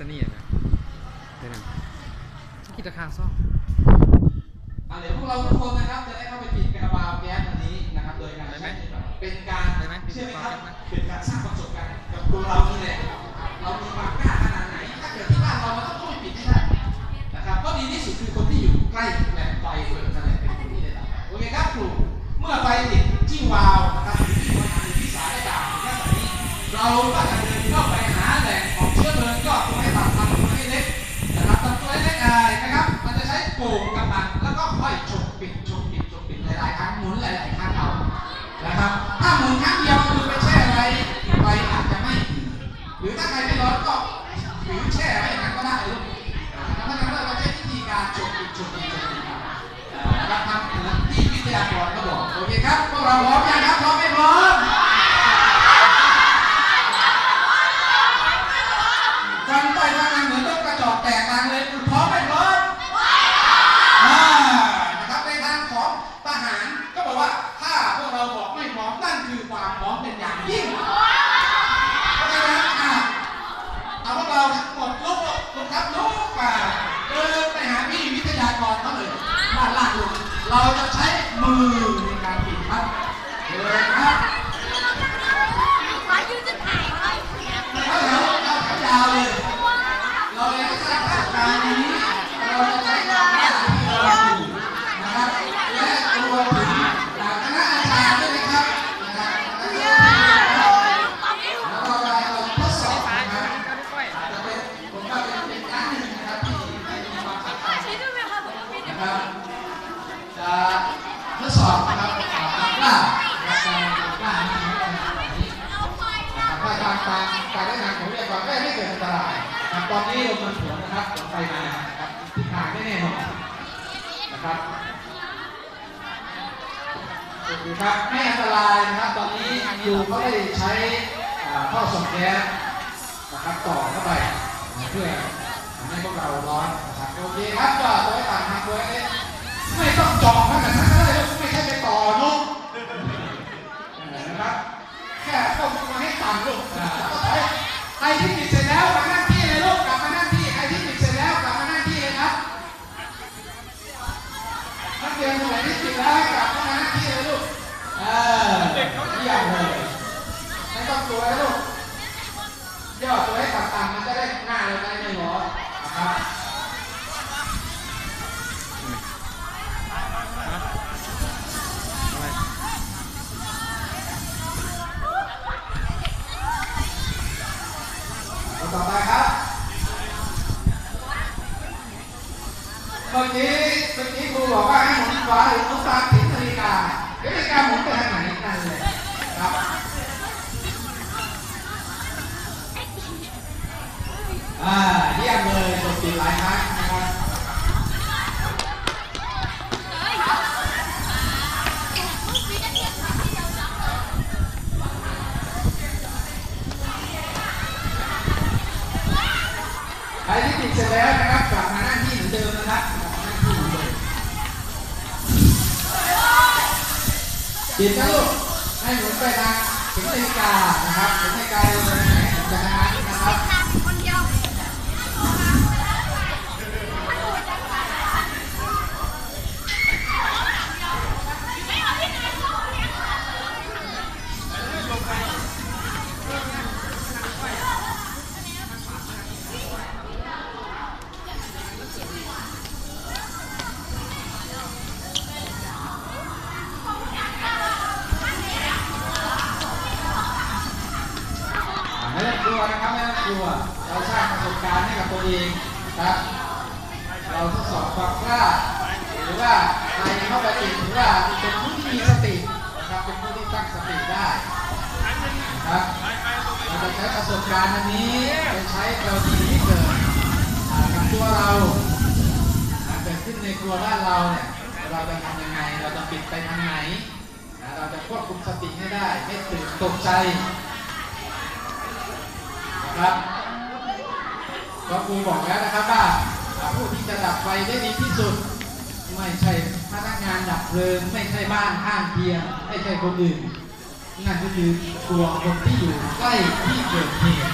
สาวอยู่ไปสนีย์นะเดี๋ยวนั้นคิดราคาซ่องอะเดี๋ยวพวกเราทุกคนนะครับ จะได้เข้าไปปิดกระบาวแก๊สอันนี้นะครับ โดยการใช้เป็นการได้ไหมเชื่อไหมครับได้ไหมเป็นการสร้างประสบการณ์กับตัวเรานี่แหละเรามีความกล้าขนาดไหน ถ้าเกิดที่บ้านเรามันต้องเข้าไปปิดให้ได้นะครับ ก็ดีที่สุดคือคนที่อยู่ใกล้แหล่งไฟเปิดนั่นแหละเป็นคนที่ได้รับโอเคครับครูเมื่อไฟติดที่วาล์วนะครับหรือที่วัดหรือที่สายระดับหรือหน้าสายนี้เราก็จะ ถ้าหมุนครั้งเดียวคือไปแช่ไว้ไฟอาจจะไม่ถึงหรือถ้าใครไม่ร้อนก็ถือแช่ไว้อย่างนั้นก็ได้ลูกนะครับเพราะฉะนั้นเราใช้วิธีการฉกปิดฉกปิดฉกปิดครับนะครับทำเหมือนที่วิทยากรเขาบอกโอเคครับพวกเราพร้อมยังครับพร้อมไม่พร้อมฟันไปฟันมาเหมือนต้นกระจอกแตกรังเลยคุณพร้อมไหม นะครับถ้าทางการการได้งานของวิทยากรก็ไม่เกิดอันตรายนะตอนนี้ลมมันสวนนะครับลมไฟมานะครับทิศทางไม่แน่นอนนะครับโอเคครับไม่อันตรายนะครับตอนนี้ยูเขาได้ใช้ท่อส่งแก๊สนะครับต่อเข้าไปเพื่อทำให้พวกเราร้อนนะครับโอเคครับก็ตัวต่างทางตัวให้เล็ก ใครที่ปิดเสร็จแล้วมานั่งที่เลยลูกกลับมานั่งที่ใครที่ปิดเสร็จแล้วกลับมานั่งที่เลยครับนักเรียนคนไหนที่ปิดแล้วกลับมานั่งที่เลยลูกเออเยี่ยมเลยไม่ต้องตัวเลยลูก กี้เมื่อกี้ครูบอกว่าให้หมุนขวาหรือหมุนซ้ายถึงนาฬิกานาฬิกาหมุนไปทางไหนนั่นเลยครับอ่าเยี่ยมเลยกดปิดหลายครั้งนะครับใครที่ปิดเสร็จแล้วนะครับกลับมาหนั่งที่เหมือนเดิมนะครับ ปิดนะลูกให้หมุนไปทางถึงนาฬิกานะครับถึงนาฬิกาเดินไปทางางนั้นนะครับัวเราสร้างประสบการณ์ให้กับตัวเองนะครับ เราทดสอบความกล้าหรือว่าใครเข้าไปติดหรือว่าเป็นผู้ที่มีสตินะครับเป็นผู้ที่ตั้งสติได้นะครับเราจะใช้ประสบการณ์อันนี้ไปใช้กรณีที่เกิดกับตัวเราอาเกิดขึ้นในครัวบ้านเราเนี่ยเราจะทำยังไง เราจะปิดไปทางไหน เราจะควบคุมสติให้ได้ ไม่ตื่นตกใจ นะครับก็ครูบอกแล้วนะครับว่าผู้ที่จะดับไฟได้ดีที่สุด ไม่ใช่พนักงานดับเพลิง ไม่ใช่บ้านข้างเคียงไม่ใช่คนอื่น นั่นก็คือตัวคนที่อยู่ใกล้ที่เกิดเหตุ